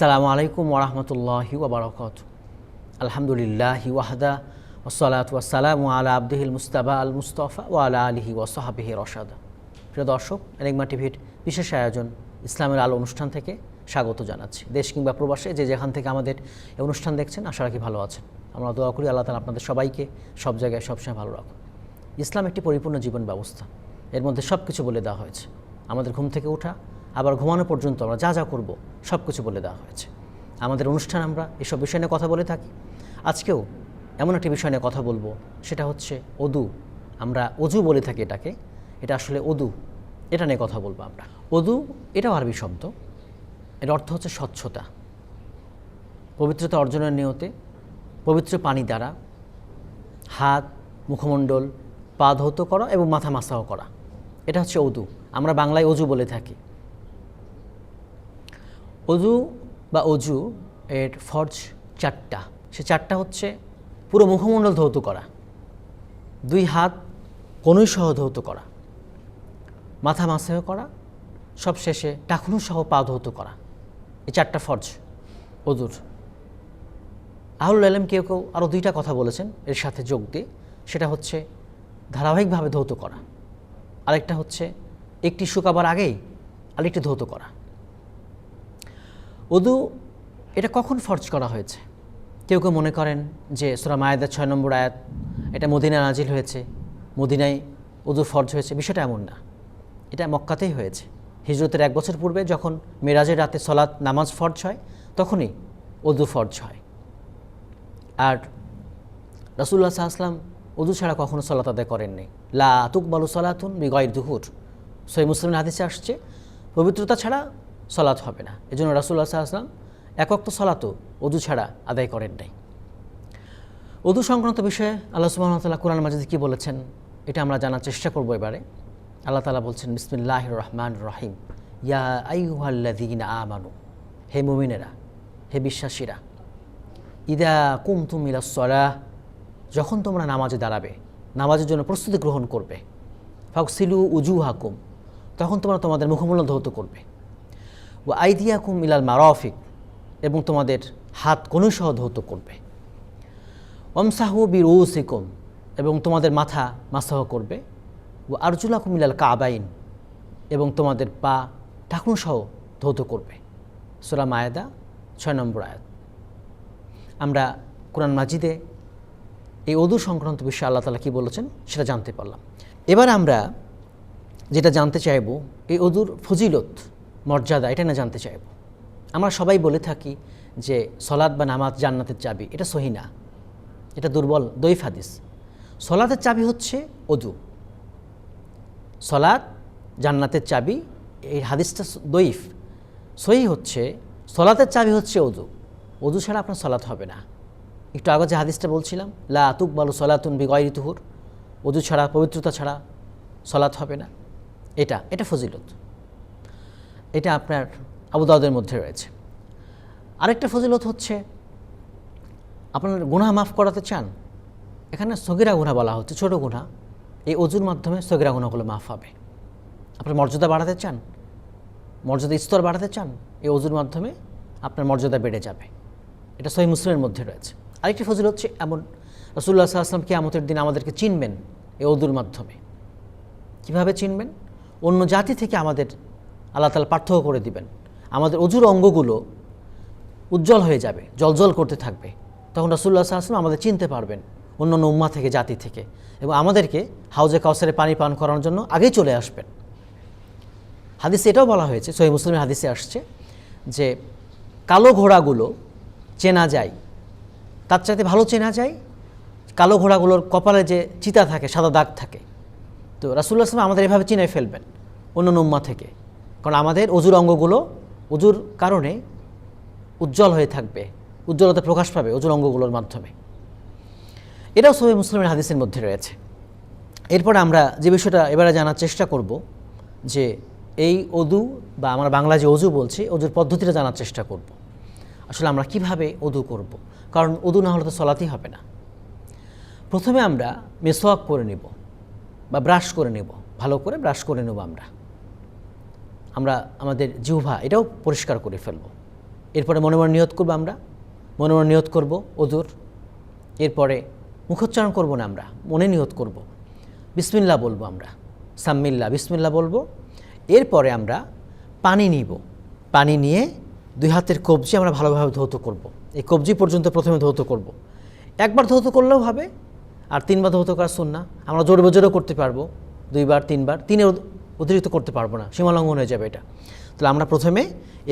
আসসালামু আলাইকুম ওরহমতুল্লাহি ওবরাকাত আলহামদুলিল্লাহি ওয়াহদা ওসলাত ওয়াসালামু আলা আব্দুহিল মুস্তাবা আল মুস্তফা ও আলা আলিহি ওয়াসাহাবিহি রশাদা। প্রিয় দর্শক, এনেগমা টিভির বিশেষ আয়োজন ইসলামের আলো অনুষ্ঠান থেকে স্বাগত জানাচ্ছি। দেশ কিংবা প্রবাসে যে যেখান থেকে আমাদের এই অনুষ্ঠান দেখছেন, আশা রাখি ভালো আছেন। আমরা দোয়া করি আল্লাহ তালা আপনাদের সবাইকে সব জায়গায় সবসময় ভালো রাখুন ইসলাম একটি পরিপূর্ণ জীবন ব্যবস্থা। এর মধ্যে সব কিছু বলে দেওয়া হয়েছে। আমাদের ঘুম থেকে ওঠা আবার ঘুমানো পর্যন্ত আমরা যা যা করব সব কিছু বলে দেওয়া হয়েছে। আমাদের অনুষ্ঠান আমরা এসব বিষয় নিয়ে কথা বলে থাকি। আজকেও এমন একটি বিষয় নিয়ে কথা বলব, সেটা হচ্ছে অদু। আমরা অজু বলে থাকি এটাকে, এটা আসলে অদু, এটা নিয়ে কথা বলব আমরা। অদু এটাও আরবি শব্দ, এর অর্থ হচ্ছে স্বচ্ছতা। পবিত্রতা অর্জনের নিয়তে, পবিত্র পানি দ্বারা হাত, মুখমণ্ডল, পা ধৌত করা এবং মাথা মাসাও করা। এটা হচ্ছে অজু আমরা বাংলায় অজু বলে থাকি। অজু বা অজু এর ফর্জ চারটা। সে চারটা হচ্ছে পুরো মুখমণ্ডল ধৌত করা, দুই হাত কনুই সহ ধৌত করা, মাথা মাসাহ করা, সব শেষে টাকুনু সহ পা ধৌত করা। এই চারটা ফর্জ অজুর। আহুল আলম কেউ কেউ আরও দুইটা কথা বলেছেন, এর সাথে যোগ দিয়ে। সেটা হচ্ছে ধারাবাহিকভাবে ধৌত করা। আরেকটা হচ্ছে একটি শুকাবার আগেই আরেকটি ধৌত করা। উদু, এটা কখন ফর্জ করা হয়েছে? কেউ কেউ মনে করেন যে সোরা মায়েদার ছয় নম্বর আয়াত, এটা মদিনা নাজিল হয়েছে, মদিনায় উদু ফর্জ হয়েছে, বিষয়টা এমন না। এটা মক্কাতেই হয়েছে। হিজরতের এক বছর পূর্বে যখন মেরাজের রাতে সলাৎ নামাজ ফর্জ হয়, তখনই উদু ফর্জ হয়। আর রসুল্লাহ সাহসলাম উদু ছাড়া কখনো সলাত আদায় করেননি। লা আতুক তুকবালু সলাতুন বিগয়ের দুহুর। সই মুসলিম হাদিসে আসছে, পবিত্রতা ছাড়া সলাৎ হবে না। এই জন্য রাসুল্লাহ সাহসলাম একক তো সলাতও উদু ছাড়া আদায় করেন নাই। উদু সংক্রান্ত বিষয়ে আল্লাহ সুবাহতাল্লাহ কোরআন মাজিদ কী বলেছেন, এটা আমরা জানার চেষ্টা করব এবারে। আল্লাহ তালা বলছেন বিসমিল্লাহ রহমান রহিম। ইয়া আইহাল্লাদিন আমানু। হে মুমিনেরা, হে বিশ্বাসীরা, ইদা কুম তুমিলা সলাহ। যখন তোমরা নামাজে দাঁড়াবে, নামাজের জন্য প্রস্তুতি গ্রহণ করবে ফাকসিলু উজু হাকুম তখন তোমরা তোমাদের মুখমূল্য ধৌত করবে। ও আইদিয়াকুম ইলাল মারফিক, এবং তোমাদের হাত কনুসহ ধৌত করবে। ওমসাহু বি রৌসিকুম এবং তোমাদের মাথা মাসাহ করবে। ও আরজুলাকুম ইলাল কাবাইন, এবং তোমাদের পা ঢাকুনসহ ধৌত করবে। সোরা মায়েদা, ছয় নম্বর আয়াত। আমরা কোরআন মাজিদে এই অদু সংক্রান্ত বিষয়ে আল্লাহ তালা কী বলেছেন, সেটা জানতে পারলাম। এবার আমরা যেটা জানতে চাইব, এই অদুর ফজিলত মর্যাদা এটা না জানতে চাইব। আমরা সবাই বলে থাকি যে সলাদ বা নামাজ জান্নাতের চাবি, এটা সহি না। এটা দুর্বল দৈফ হাদিস। সলাতের চাবি হচ্ছে অদু সলাদ জান্নাতের চাবি, এই হাদিসটা দৈফ সহি হচ্ছে, সলাতের চাবি হচ্ছে অদু অদু ছাড়া আপনার সলাত হবে না। একটু আগে যে হাদিসটা বলছিলাম, লা আতুক বালু সলাতুন বিগয়রি তুহুর। অদু ছাড়া, পবিত্রতা ছাড়া সলাত হবে না। এটা এটা ফজিলত। এটা আপনার আবুদাউদের মধ্যে রয়েছে। আরেকটা ফজিলত হচ্ছে, আপনার গুনাহ মাফ করাতে চান, এখানে সগিরা গুণা বলা হচ্ছে, ছোট গুণা এই অজুর মাধ্যমে সগিরা গুণাগুলো মাফ হবে। আপনার মর্যাদা বাড়াতে চান, মর্যাদা স্তর বাড়াতে চান, এই অজুর মাধ্যমে আপনার মর্যাদা বেড়ে যাবে। এটা সহি মুসলিমের মধ্যে রয়েছে। আরেকটি ফজিল হচ্ছে এমন রসুল্লাহ সাল্লাম কেয়ামতের দিন আমাদেরকে চিনবেন এই অদুর মাধ্যমে। কীভাবে চিনবেন? অন্য জাতি থেকে আমাদের আল্লাহ তালা পার্থক্য করে দিবেন। আমাদের অজুর অঙ্গগুলো উজ্জ্বল হয়ে যাবে, জলজল করতে থাকবে। তখন রসুল্লাহ সাল্লাম আমাদের চিনতে পারবেন অন্য অন্য উম্মা থেকে, জাতি থেকে এবং আমাদেরকে হাউজে কাউসারে পানি পান করানোর জন্য আগেই চলে আসবেন। হাদিসে এটাও বলা হয়েছে সহি মুসলিমের হাদিসে আসছে যে কালো ঘোড়াগুলো চেনা যায়, তার চাইতে ভালো চেনা যায়। কালো ঘোড়াগুলোর কপালে যে চিতা থাকে, সাদা দাগ থাকে। তো রাসুল্লাহ আসলাম আমাদের এভাবে চিনে ফেলবেন অন্য উম্মা থেকে। কারণ আমাদের অজুর অঙ্গগুলো অজুর কারণে উজ্জ্বল হয়ে থাকবে, উজ্জ্বলতা প্রকাশ পাবে অজুর অঙ্গগুলোর মাধ্যমে। এটাও সবাই মুসলিমের হাদিসের মধ্যে রয়েছে। এরপর আমরা যে বিষয়টা এবারে জানার চেষ্টা করব, যে এই অদু বা আমরা বাংলা যে অজু বলছি, অজুর পদ্ধতিটা জানার চেষ্টা করব। আসলে আমরা কীভাবে অদু করব? কারণ অদু না হলে তো চলাতেই হবে না। প্রথমে আমরা মেসোয়াক করে নেব বা ব্রাশ করে নেব, ভালো করে ব্রাশ করে নেব আমরা। আমরা আমাদের জিহ্বা এটাও পরিষ্কার করে ফেলব। এরপরে মনে মনে নিয়ত করব আমরা। মনে মনে নিয়ত করব অজুর এরপরে মুখোচ্চারণ করব না আমরা, মনে নিয়ত করব। বিসমিল্লা বলব আমরা, সাম্মিল্লা, বিসমিল্লা বলব। এরপরে আমরা পানি নিব। পানি নিয়ে দুই হাতের কবজি আমরা ভালোভাবে ধৌত করব। এই কবজি পর্যন্ত প্রথমে ধৌত করব। একবার ধৌত করলেও হবে, আর তিনবার ধৌত করা না আমরা জোর বেজোরও করতে পারব, দুইবার, তিনবার। তিনের অতিরিক্ত করতে পারব না, সীমালঙ্ঘন হয়ে যাবে এটা। তাহলে আমরা প্রথমে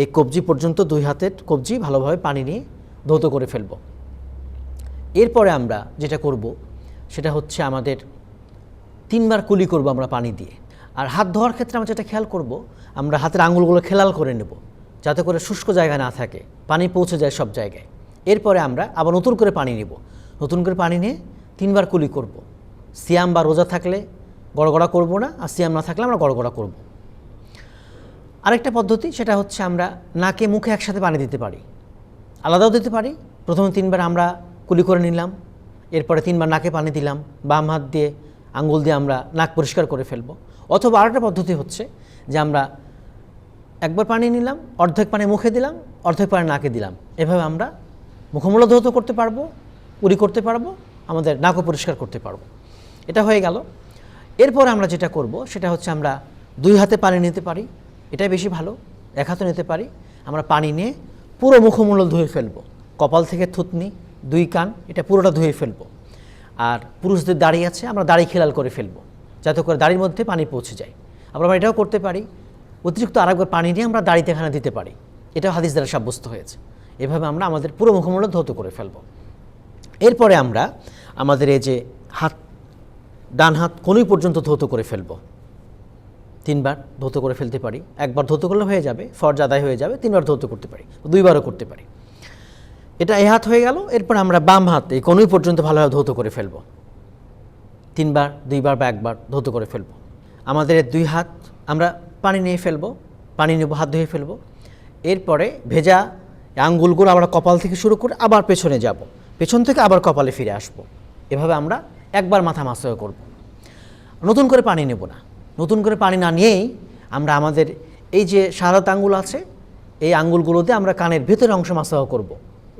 এই কবজি পর্যন্ত দুই হাতের কবজি ভালোভাবে পানি নিয়ে ধৌত করে ফেলব। এরপরে আমরা যেটা করব, সেটা হচ্ছে আমাদের তিনবার কুলি করব আমরা পানি দিয়ে। আর হাত ধোয়ার ক্ষেত্রে আমরা যেটা খেয়াল করব, আমরা হাতের আঙুলগুলো খেলাল করে নেব, যাতে করে শুষ্ক জায়গা না থাকে, পানি পৌঁছে যায় সব জায়গায়। এরপরে আমরা আবার নতুন করে পানি নেব। নতুন করে পানি নিয়ে তিনবার কুলি করব। সিয়াম বা রোজা থাকলে গড়গড়া করব না আর সিয়াম না থাকলে আমরা গড়গড়া করব। আরেকটা পদ্ধতি, সেটা হচ্ছে আমরা নাকে মুখে একসাথে পানি দিতে পারি। আলাদাও দিতে পারি। প্রথমে তিনবার আমরা কুলি করে নিলাম, এরপরে তিনবার নাকে পানি দিলাম, বাম হাত দিয়ে, আঙ্গুল দিয়ে আমরা নাক পরিষ্কার করে ফেলব। অথবা আরেকটা পদ্ধতি হচ্ছে যে আমরা একবার পানি নিলাম, অর্ধেক পানি মুখে দিলাম, অর্ধেক পানি নাকে দিলাম। এভাবে আমরা মুখমূল্য ধৌত করতে পারব, কুলি করতে পারব, আমাদের নাকও পরিষ্কার করতে পারব। এটা হয়ে গেল। এরপর আমরা যেটা করব, সেটা হচ্ছে আমরা দুই হাতে পানি নিতে পারি, এটাই বেশি ভালো, এক হাতে নিতে পারি, আমরা পানি নিয়ে পুরো মুখমূল্য ধুয়ে ফেলব, কপাল থেকে থুতনি, দুই কান, এটা পুরোটা ধুয়ে ফেলব, আর পুরুষদের দাড়ি আছে, আমরা দাড়ি খেলাল করে ফেলব, যাতে করে দাড়ির মধ্যে পানি পৌঁছে যায়, আমরা এটাও করতে পারি, অতিরিক্ত আরেকবার পানি নিয়ে আমরা দাড়িতে এখানে দিতে পারি, এটাও হাদিস দ্বারা সাব্যস্ত হয়েছে, এভাবে আমরা আমাদের পুরো মুখমূল্য ধৌত করে ফেলব, এরপরে আমরা আমাদের এই যে হাত ডান হাত কোনোই পর্যন্ত ধৌত করে ফেলব? তিনবার ধৌত করে ফেলতে পারি। একবার ধৌত করলে হয়ে যাবে, ফরজ আদায় হয়ে যাবে, তিনবার ধৌত করতে পারি, দুইবারও করতে পারি। এটা এ হাত হয়ে গেল, এরপর আমরা বাম হাত কোনোই পর্যন্ত ভালোভাবে ধৌত করে ফেলব? তিনবার, দুইবার বা একবার ধৌত করে ফেলব। আমাদের দুই হাত আমরা পানি নিয়ে ফেলব, পানি নেব হাত ধুয়ে ফেলব। এরপরে ভেজা আঙ্গুলগুলো আমরা কপাল থেকে শুরু করে আবার পেছনে যাব। পেছন থেকে আবার কপালে ফিরে আসব। এভাবে আমরা একবার মাথা মাসহ করব নতুন করে পানি নেব না নতুন করে পানি না নিয়েই আমরা আমাদের এই যে সারাত আঙ্গুল আছে, এই আঙ্গুলগুলো দিয়ে আমরা কানের ভেতরের অংশ মাসাহ করব।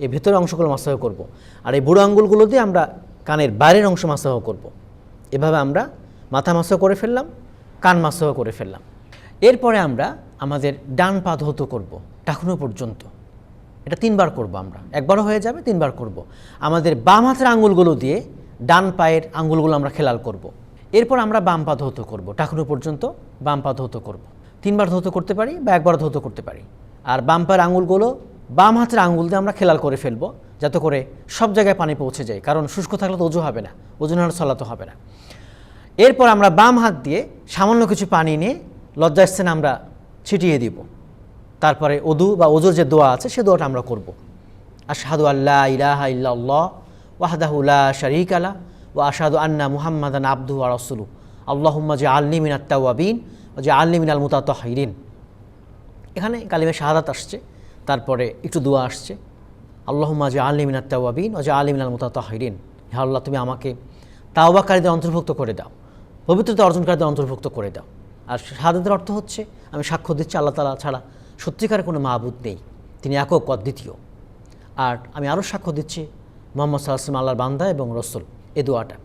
এই ভেতরের অংশগুলো মাসাহ করব। আর এই বুড়ো আঙ্গুলগুলো দিয়ে আমরা কানের বাইরের অংশ মাসাহ করব। এভাবে আমরা মাথা মাসাহ করে ফেললাম, কান মাসাহ করে ফেললাম এরপরে আমরা আমাদের ডান পা ধৌত করব টাকুনো পর্যন্ত এটা তিনবার করব আমরা একবারও হয়ে যাবে, তিনবার করব আমাদের বাম হাতের আঙ্গুলগুলো দিয়ে ডান পায়ের আঙ্গুলগুলো আমরা খেলাল করব। এরপর আমরা বাম পা ধৌত করব। টাকুনো পর্যন্ত বাম পা ধৌত করব। তিনবার ধৌত করতে পারি বা একবার ধৌত করতে পারি। আর বাম পায়ের আঙ্গুলগুলো বাম হাতের আঙুল দিয়ে আমরা খেলাল করে ফেলব, যাতে করে সব জায়গায় পানি পৌঁছে যায়। কারণ শুষ্ক থাকলে তো অজু হবে না ওজন হলে চলাতে হবে না। এরপর আমরা বাম হাত দিয়ে সামান্য কিছু পানি নিয়ে লজ্জাস্থানে আমরা ছিটিয়ে দিব। তারপরে অদু বা ওজুর যে দোয়া আছে, সে দোয়াটা আমরা করব। সাধু আল্লাহ ইলাহা ইল্লাল্লাহ ওয়াহদাহু লা শারীকা লা ওয়া আশহাদু আন্না মুহাম্মাদান আবদুহু ওয়া রাসূলু আল্লাহুম্মা জাআলনি মিনাত তাওয়াবিন ওয়া জাআলনি মিনাল মুতাতাহহিরিন এখানে কালিমে শাহাদাত আসছে, তারপরে একটু দোয়া আসছে। আল্লাহুম্মা জাআলনি মিনাত তাওয়াবিন ওয়া জাআলনি মিনাল মুতাতাহহিরিন হে আল্লাহ, তুমি আমাকে তাওবাকারীদের অন্তর্ভুক্ত করে দাও, পবিত্রতা অর্জনকারীদের অন্তর্ভুক্ত করে দাও। আর শাহাদাতের অর্থ হচ্ছে, আমি সাক্ষ্য দিচ্ছি, আল্লাহ তালা ছাড়া সত্যিকার কোনো মাহবুদ নেই। তিনি একক অদ্বিতীয়। আর আমি আরও সাক্ষ্য দিচ্ছি মোহাম্মদ সাল্লাম আল্লাহর বান্দা এবং রসুল এ দোয়াটা।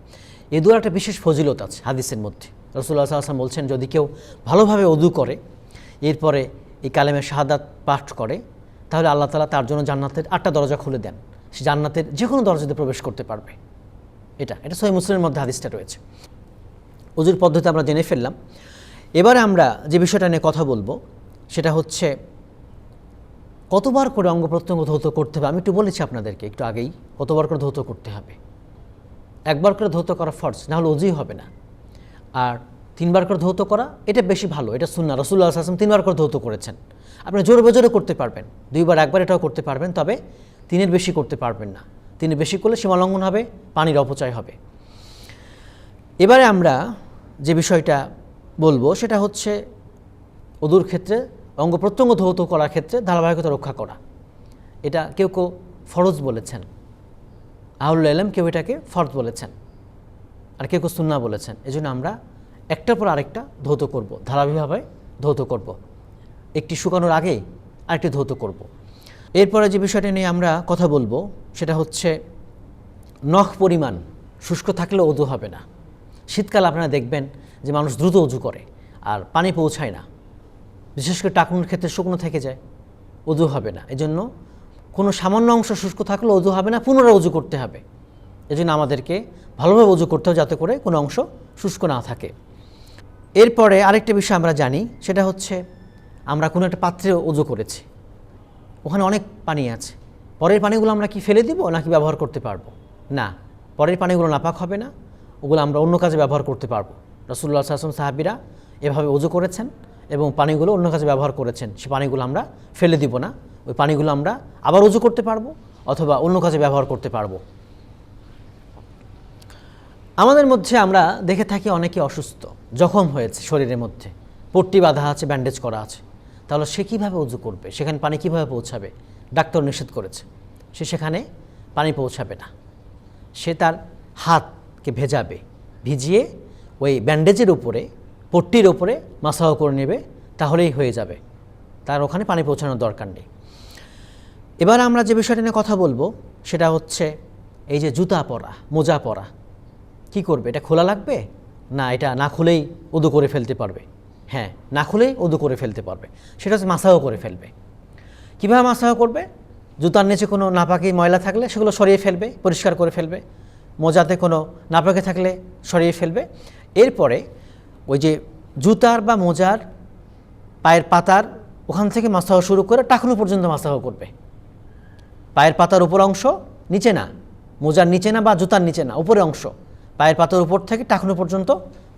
এ দোয়াটা বিশেষ ফজিলত আছে হাদিসের মধ্যে। রসুল্লাহ সাল্লাম বলছেন, যদি কেউ ভালোভাবে অদু করে, এরপরে এই কালেমে শাহাদাত পাঠ করে, তাহলে আল্লাহ তালা তার জন্য জান্নাতের আটটা দরজা খুলে দেন। সে জান্নাতের যে কোনো দরজাতে প্রবেশ করতে পারবে। এটা এটা সহি মুসলিমের মধ্যে হাদিসটা রয়েছে। অজুর পদ্ধতি আমরা জেনে ফেললাম। এবারে আমরা যে বিষয়টা নিয়ে কথা বলব, সেটা হচ্ছে কতবার করে অঙ্গ প্রত্যঙ্গ ধৌত করতে হবে? আমি একটু বলেছি আপনাদেরকে, একটু আগেই। কতবার করে ধৌত করতে হবে? একবার করে ধৌত করা ফর্জ, না হলে অজুই হবে না। আর তিনবার করে ধৌত করা, এটা বেশি ভালো, এটা সুন্না রসুল্লাহ আসলাম তিনবার করে ধৌত করেছেন। আপনি জোরে বেজোরে করতে পারবেন, দুইবার একবার এটাও করতে পারবেন, তবে তিনের বেশি করতে পারবেন না। তিনি বেশি করলে সীমালঙ্ঘন হবে, পানির অপচয় হবে। এবারে আমরা যে বিষয়টা বলব, সেটা হচ্ছে ওদুর ক্ষেত্রে অঙ্গ প্রত্যঙ্গ ধৌত করার ক্ষেত্রে ধারাবাহিকতা রক্ষা করা। এটা কেউ কেউ ফরজ বলেছেন। আহুল এলম কেউ এটাকে ফরজ বলেছেন। আর কেউ কেউ সুন্না বলেছেন। এই জন্য আমরা একটার পর আরেকটা ধৌত করব, ধারাবাহিকভাবে ধৌত করব। একটি শুকানোর আগে আরেকটি ধৌত করব। এরপরে যে বিষয়টা নিয়ে আমরা কথা বলব, সেটা হচ্ছে নখ পরিমাণ শুষ্ক থাকলে অজু হবে না। শীতকাল আপনারা দেখবেন যে মানুষ দ্রুত অজু করে, আর পানি পৌঁছায় না। বিশেষ করে টাকুনের ক্ষেত্রে শুকনো থেকে যায়, অজু হবে না। এজন্য কোনো সামান্য অংশ শুষ্ক থাকলে অজু হবে না, পুনরায় অজু করতে হবে। এজন্য আমাদেরকে ভালোভাবে অজু করতে হবে যাতে করে কোনো অংশ শুষ্ক না থাকে। এরপরে আরেকটা বিষয় আমরা জানি, সেটা হচ্ছে আমরা কোনো একটা পাত্রে অজু করেছি, ওখানে অনেক পানি আছে। পরের পানিগুলো আমরা কি ফেলে দিব নাকি ব্যবহার করতে পারব? না, পরের পানিগুলো নাপাক হবে না, ওগুলো আমরা অন্য কাজে ব্যবহার করতে পারব। রসুল্লাহ আসলাম সাহাবিরা এভাবে অজু করেছেন। এবং পানিগুলো অন্য কাজে ব্যবহার করেছেন। সে পানিগুলো আমরা ফেলে দিব না। ওই পানিগুলো আমরা আবার উজু করতে পারব অথবা অন্য কাজে ব্যবহার করতে পারব। আমাদের মধ্যে আমরা দেখে থাকি অনেকে অসুস্থ, জখম হয়েছে শরীরের মধ্যে। পট্টি বাঁধা আছে, ব্যান্ডেজ করা আছে। তাহলে সে কীভাবে উজু করবে? সেখানে পানি কীভাবে পৌঁছাবে? ডাক্তার নিষেধ করেছে। সে সেখানে পানি পৌঁছাবে না। সে তার হাতকে ভেজাবে, ভিজিয়ে ওই ব্যান্ডেজের উপরে পট্টির উপরে মাসাহ করে নেবে, তাহলেই হয়ে যাবে। তার ওখানে পানি পৌঁছানোর দরকার নেই। এবার আমরা যে বিষয়টা নিয়ে কথা বলব, সেটা হচ্ছে এই যে জুতা পরা, মোজা পরা। কি করবে? এটা খোলা লাগবে? না, এটা না খুলেই উদু করে ফেলতে পারবে। হ্যাঁ না খুলেই উদু করে ফেলতে পারবে। সেটা হচ্ছে মাসাও করে ফেলবে। কীভাবে মাসাও করবে? জুতার নিচে কোনো নাপাকি ময়লা থাকলে সেগুলো সরিয়ে ফেলবে, পরিষ্কার করে ফেলবে। মোজাতে কোনো নাপাকি থাকলে সরিয়ে ফেলবে। এরপরে ওই যে জুতার বা মোজার পায়ের পাতার ওখান থেকে মাসাহ শুরু করে টাকনো পর্যন্ত মাসাহ করবে। পায়ের পাতার উপর অংশ নিচে না, মোজার নিচে না বা জুতার নিচে না, উপরে অংশ। পায়ের পাতার উপর থেকে টাকনো পর্যন্ত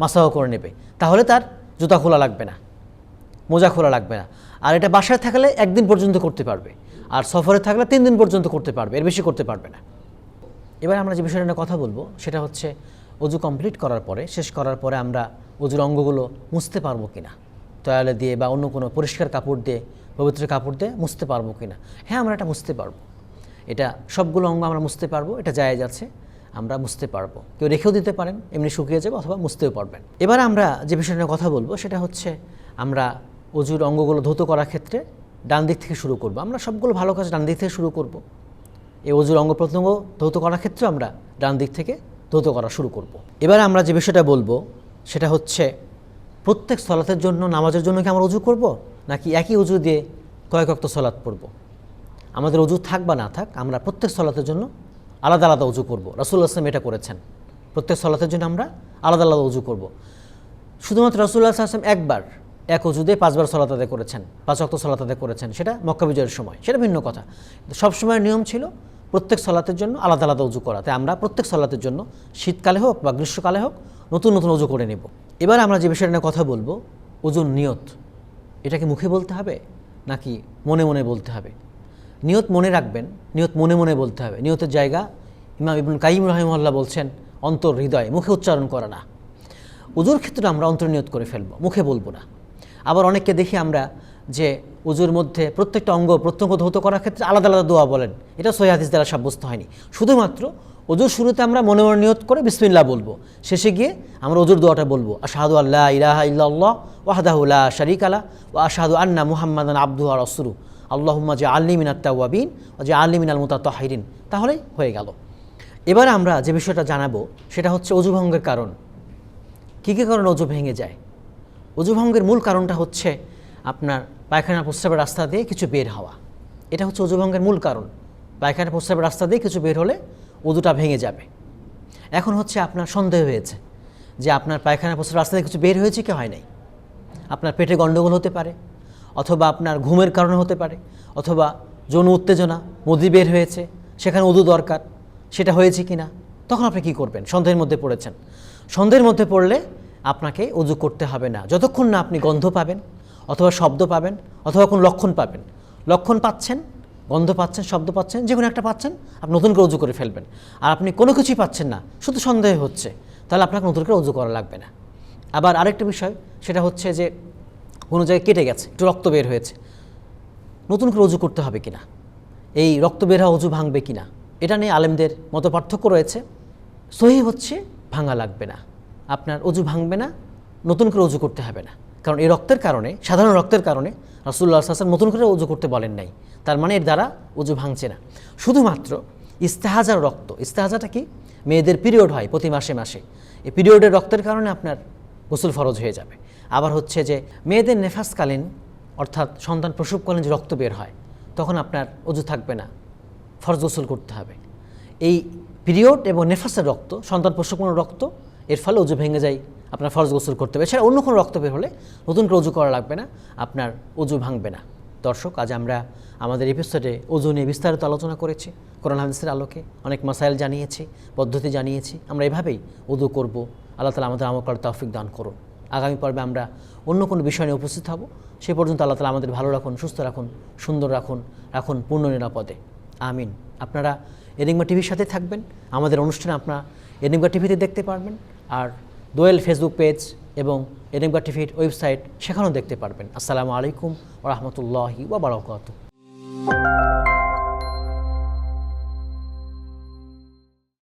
মাসাহ করে নেবে। তাহলে তার জুতা খোলা লাগবে না, মোজা খোলা লাগবে না। আর এটা বাসায় থাকলে একদিন পর্যন্ত করতে পারবে, আর সফরে থাকলে তিন দিন পর্যন্ত করতে পারবে, এর বেশি করতে পারবে না। এবার আমরা যে বিষয়টা কথা বলব, সেটা হচ্ছে অজু কমপ্লিট করার পরে, শেষ করার পরে আমরা অজুর অঙ্গগুলো মুছতে পারব কিনা? তয়ালে দিয়ে বা অন্য কোনো পরিষ্কার কাপড় দিয়ে, পবিত্র কাপড় দিয়ে মুছতে পারব কিনা? হ্যাঁ আমরা এটা মুছতে পারব। এটা সবগুলো অঙ্গ আমরা মুছতে পারব, এটা জায়েজ আছে, আমরা মুছতে পারব। কেউ রেখেও দিতে পারেন, এমনি শুকিয়ে যাবে অথবা মুছতেও পারবেন। এবার আমরা যে বিষয়টা নিয়ে কথা বলব, সেটা হচ্ছে আমরা অজুর অঙ্গগুলো ধৌত করার ক্ষেত্রে ডান দিক থেকে শুরু করব। আমরা সবগুলো ভালো কাজ ডান দিক থেকে শুরু করব। এই অজুর অঙ্গ প্রত্যঙ্গ ধৌত করার ক্ষেত্রে আমরা ডান দিক থেকে ধৌত করা শুরু করব। এবার আমরা যে বিষয়টা বলব, সেটা হচ্ছে প্রত্যেক সলাতের জন্য, নামাজের জন্য কি আমরা অজু করব? নাকি একই উজু দিয়ে কয়েক অক্ত সলাৎ পড়ব? আমাদের অজু থাক বা না থাক, আমরা প্রত্যেক সলাতের জন্য আলাদা আলাদা অজু করব। রাসুল্লাহ আসলাম এটা করেছেন। প্রত্যেক সলাতের জন্য আমরা আলাদা আলাদা অজু করব। শুধুমাত্র রাসুল্লাহ আসলাম একবার, এক অজু দিয়ে পাঁচবার সলাত করেছেন, পাঁচ অক্ত সলাত করেছেন, সেটা মক্কা বিজয়ের সময়। সেটা ভিন্ন কথা। সবসময় নিয়ম ছিল প্রত্যেক সলাতের জন্য আলাদা আলাদা উজু করা। তাই আমরা প্রত্যেক সলাতের জন্য শীতকালে হোক বা গ্রীষ্মকালে হোক নতুন নতুন উজু করে নেব। এবার আমরা যে বিষয়টা নিয়ে কথা বলব ওজুর নিয়ত এটাকে মুখে বলতে হবে নাকি মনে মনে বলতে হবে? নিয়ত মনে রাখবেন, নিয়ত মনে মনে বলতে হবে। নিয়তের জায়গা ইমাম ইবুল কাইম রহিমল্লাহ বলছেন, অন্তর হৃদয়, মুখে উচ্চারণ করা না। উজুর ক্ষেত্রে আমরা অন্তর্নিয়ত করে ফেলব, মুখে বলব না। আবার অনেককে দেখি আমরা যে উজুর মধ্যে প্রত্যেকটা অঙ্গ প্রত্যঙ্গ ধৌত করার ক্ষেত্রে আলাদা আলাদা দোয়া বলেন। এটা সৈহাদিস দ্বারা সাব্যস্ত হয়নি। শুধুমাত্র অজুর শুরুতে আমরা মনে মনে নিয়ত করে বিসমিল্লাহ বলব। শেষে গিয়ে আমরা অজুর দোয়াটা বলব। আশাহাদু আল্লাহ ইলাহা ইল্লাল্লাহ ওয়াহদাহুল্লাহ শরিক আলা ও আশাহাদু আন্না মুহাম্মাদান আব্দু আর রসুরু আল্লাহুম্মা যে আল্লি মিনাত তাওয়াবিন ও যে আল্লি মিনাল মুতাতাহিরিন। তাহলেই হয়ে গেল। এবার আমরা যে বিষয়টা জানাব, সেটা হচ্ছে অজু ভঙ্গের কারণ। কী কী কারণে অজু ভেঙে যায়? অজু ভঙ্গের মূল কারণটা হচ্ছে আপনার পায়খানা প্রস্রাবের রাস্তা দিয়ে কিছু বের হওয়া। এটা হচ্ছে অজু ভঙ্গের মূল কারণ। পায়খানা প্রস্রাবের রাস্তা দিয়ে কিছু বের হলে অজুটা ভেঙে যাবে। এখন হচ্ছে আপনার সন্দেহ হয়েছে যে আপনার পায়খানা প্রস্রাবের রাস্তা দিয়ে কিছু বের হয়েছে কি হয় নাই। আপনার পেটে গণ্ডগোল হতে পারে, অথবা আপনার ঘুমের কারণে হতে পারে, অথবা যৌন উত্তেজনা, মদি বের হয়েছে, সেখানে উদু দরকার, সেটা হয়েছে কি না, তখন আপনি কী করবেন? সন্দেহের মধ্যে পড়েছেন। সন্দেহের মধ্যে পড়লে আপনাকে উজু করতে হবে না। যতক্ষণ না আপনি গন্ধ পাবেন অথবা শব্দ পাবেন, অথবা কোনো লক্ষণ পাবেন। লক্ষণ পাচ্ছেন, গন্ধ পাচ্ছেন, শব্দ পাচ্ছেন, যে কোনো একটা পাচ্ছেন, আপনি নতুন করে উজু করে ফেলবেন। আর আপনি কোনো কিছুই পাচ্ছেন না, শুধু সন্দেহ হচ্ছে, তাহলে আপনাকে নতুন করে উজু করা লাগবে না। আবার আরেকটা বিষয়, সেটা হচ্ছে যে কোনো জায়গায় কেটে গেছে, একটু রক্ত বের হয়েছে, নতুন করে উজু করতে হবে কিনা? এই রক্ত বের হওয়া উজু ভাঙবে কিনা? এটা নিয়ে আলেমদের মতো পার্থক্য রয়েছে। সহি হচ্ছে, ভাঙা লাগবে না। আপনার অজু ভাঙবে না, নতুন করে অজু করতে হবে না। কারণ এই রক্তের কারণে, সাধারণ রক্তের কারণে রাসুল্লাহ আসলাম নতুন করে উজু করতে বলেন নাই। তার মানে এর দ্বারা উজু ভাঙছে না। শুধুমাত্র ইস্তেহাজার রক্ত। ইস্তেহাজাটা কি? মেয়েদের পিরিয়ড হয় প্রতি মাসে মাসে। এই পিরিয়ডের রক্তের কারণে আপনার গোসল ফরজ হয়ে যাবে। আবার হচ্ছে যে মেয়েদের নেফাসকালীন, অর্থাৎ সন্তান প্রসবকালীন যে রক্ত বের হয়, তখন আপনার অজু থাকবে না। ফরজ গোসল করতে হবে। এই পিরিয়ড এবং নেফাসের রক্ত, সন্তান প্রসবকালীন রক্ত এর ফলে অজু ভেঙে যায়, আপনার ফরজ গোসল করতে হবে। এছাড়া অন্য কোনো রক্ত বের হলে নতুন করে অজু করা লাগবে না, আপনার অজু ভাঙবে না। দর্শক, আজ আমরা আমাদের এপিসোডে ওজু নিয়ে বিস্তারিত আলোচনা করেছি, কোরআন হাদিসের আলোকে অনেক মাসাইল জানিয়েছি, পদ্ধতি জানিয়েছি। আমরা এভাবেই উদু করব। আল্লাহ তালা আমাদের আমল করার তৌফিক দান করুন। আগামী পর্বে আমরা অন্য কোনো বিষয় নিয়ে উপস্থিত হব। সে পর্যন্ত আল্লাহ তালা আমাদের ভালো রাখুন, সুস্থ রাখুন, সুন্দর রাখুন রাখুন পূর্ণ নিরাপদে। আমিন। আপনারা এনিগমা টিভির সাথে থাকবেন। আমাদের অনুষ্ঠান আপনারা এনিগমা টিভিতে দেখতে পারবেন। আর দোয়েল ফেসবুক পেজ এবং এনিগমা টিভির ওয়েবসাইট সেখানেও দেখতে পারবেন। আসসালামু আলাইকুম ওরহমতুল্লাহি ওবরাকাতুহ